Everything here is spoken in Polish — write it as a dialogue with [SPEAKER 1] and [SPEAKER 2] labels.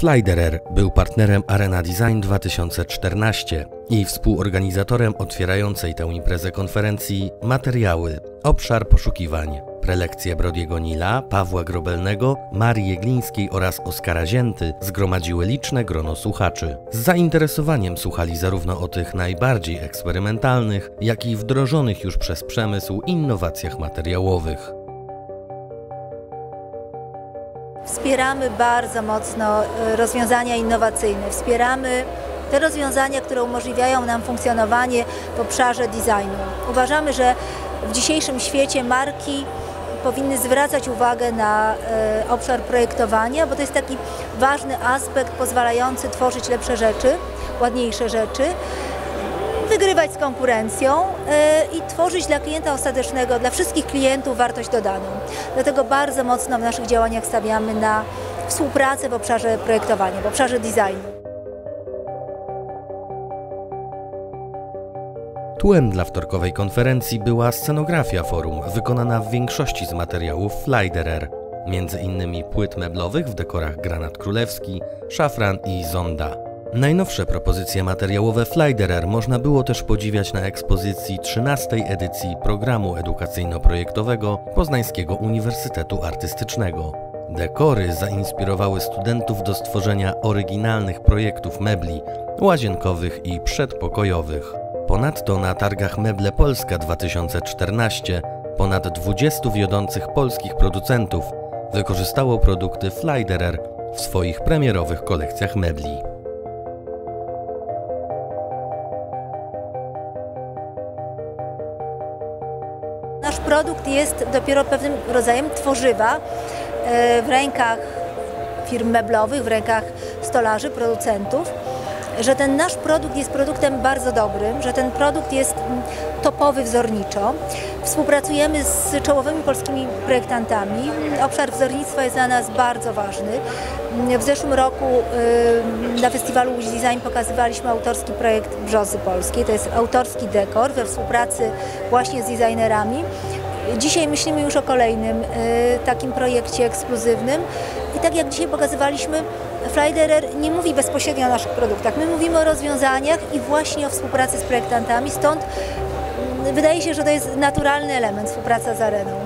[SPEAKER 1] Flyderer był partnerem Arena Design 2014 i współorganizatorem otwierającej tę imprezę konferencji Materiały Obszar Poszukiwań. Prelekcje Brodiego Nila, Pawła Grobelnego, Marii Jeglińskiej oraz Oskara Zięty zgromadziły liczne grono słuchaczy. Z zainteresowaniem słuchali zarówno o tych najbardziej eksperymentalnych, jak i wdrożonych już przez przemysł innowacjach materiałowych.
[SPEAKER 2] Wspieramy bardzo mocno e, rozwiązania innowacyjne. Wspieramy te rozwiązania, które umożliwiają nam funkcjonowanie w obszarze designu. Uważamy, że w dzisiejszym świecie marki powinny zwracać uwagę na e, obszar projektowania, bo to jest taki ważny aspekt pozwalający tworzyć lepsze rzeczy, ładniejsze rzeczy wygrywać z konkurencją e, i tworzyć dla klienta ostatecznego, dla wszystkich klientów wartość dodaną. Dlatego bardzo mocno w naszych działaniach stawiamy na współpracę w obszarze projektowania, w obszarze designu.
[SPEAKER 1] Tłem dla wtorkowej konferencji była scenografia forum, wykonana w większości z materiałów Flyderer, między innymi płyt meblowych w dekorach granat królewski, szafran i zonda. Najnowsze propozycje materiałowe Flyderer można było też podziwiać na ekspozycji 13 edycji programu edukacyjno-projektowego Poznańskiego Uniwersytetu Artystycznego. Dekory zainspirowały studentów do stworzenia oryginalnych projektów mebli łazienkowych i przedpokojowych. Ponadto na targach Meble Polska 2014 ponad 20 wiodących polskich producentów wykorzystało produkty Flyderer w swoich premierowych kolekcjach mebli.
[SPEAKER 2] Nasz produkt jest dopiero pewnym rodzajem tworzywa e, w rękach firm meblowych, w rękach stolarzy, producentów że ten nasz produkt jest produktem bardzo dobrym, że ten produkt jest mm, topowy wzorniczo. Współpracujemy z czołowymi polskimi projektantami. Obszar wzornictwa jest dla nas bardzo ważny. W zeszłym roku na festiwalu Łódź Design pokazywaliśmy autorski projekt Brzozy Polskiej. To jest autorski dekor we współpracy właśnie z designerami. Dzisiaj myślimy już o kolejnym takim projekcie ekskluzywnym. I tak jak dzisiaj pokazywaliśmy, Flyderer nie mówi bezpośrednio o naszych produktach. My mówimy o rozwiązaniach i właśnie o współpracy z projektantami, stąd wydaje się, że to jest naturalny element współpraca z Areną.